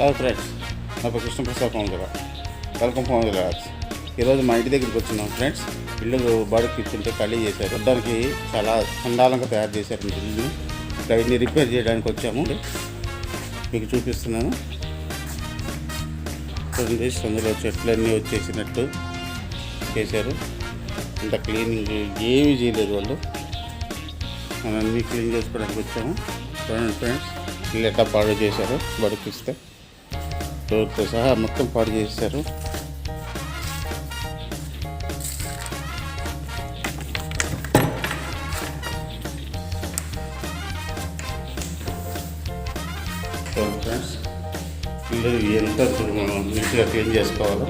Hello friends నా పేరు కృష్ణప్రసాద్ పవన్ గారు వెల్కమ్ పవన్ గారు ఈరోజు మా ఇంటి దగ్గరికి వచ్చినాం ఫ్రెండ్స్ ఇల్లు బాడీకి ఇచ్చుంటే ఖాళీ చేశారు. దానికి చాలా చండాలంగా తయారు చేశారు మీ ఇల్లుని దాన్ని రిపేర్ చేయడానికి వచ్చాము. మీకు చూపిస్తున్నాను. చూడండి అందులో చెట్లన్నీ వచ్చేసినట్టు చేశారు. ఇంత క్లీనింగ్ ఏమీ చేయలేదు వాళ్ళు. మనం అన్నీ క్లీన్ చేసుకోవడానికి వచ్చాము. చూడండి ఫ్రెండ్స్ ఇల్లు ఎట్లా పాడు చేశారు బడికిస్తే డోర్తో సహా మొత్తం పాడు చేశారు. ఫ్రెండ్స్ ఇల్లు ఎంత ఇప్పుడు మనం నీట్గా క్లీన్ చేసుకోవాలి.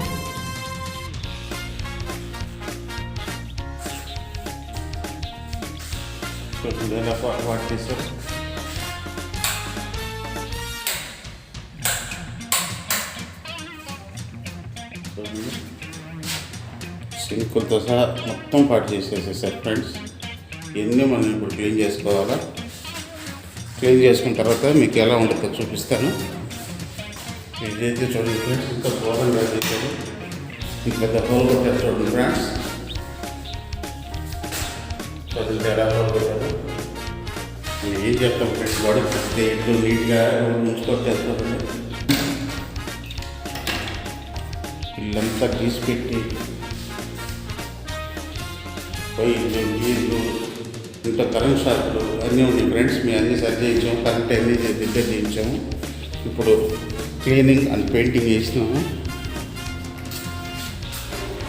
చూడండి ఎలా పా- పాడు చేశారు చూడండి సింకులతో సహా మొత్తం పాటు చేసేసేసారు ఫ్రెండ్స్ ఇవన్నీ మనం ఇప్పుడు క్లీన్ చేసుకోవాలా? క్లీన్ చేసుకున్న తర్వాత మీకు ఎలా ఉంటుందో చూపిస్తాను. ఇదైతే చూడండి ఫ్రెండ్స్ ఇంత ఘోరంగా చేశారు. ఇంత పెద్ద హోల్ కొట్టారు చూడండి ఫ్రెండ్స్ చూడండి ఎలా హోల్ కొట్టారు. నేను ఏం చెప్తాం ఫ్రెండ్స్ గొడవ పెడితే ఇల్లు నీట్గా ఉంచుకొట్టేస్తారు ఇల్లంతా గీసి పెట్టి పోయి నీళ్ళు ఇంకా కరెంట్ షాపులు అన్నీ ఉన్నాయి ఫ్రెండ్స్ మేము అన్నీ సరి చేయించాము కరెంట్ అన్నీ దగ్గర చేయించాము. ఇప్పుడు క్లీనింగ్ అండ్ పెయింటింగ్ చేసినాము.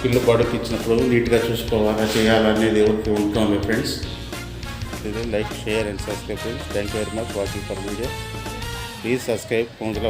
ఇల్లు బాడీకి ఇచ్చినప్పుడు నీట్గా చూసుకోవాలా చేయాలనేది ఎవరికి ఉంటుంది ఫ్రెండ్స్ ఇది like share and subscribe friends. Thank you very much watching for video please subscribe ఫోన్లో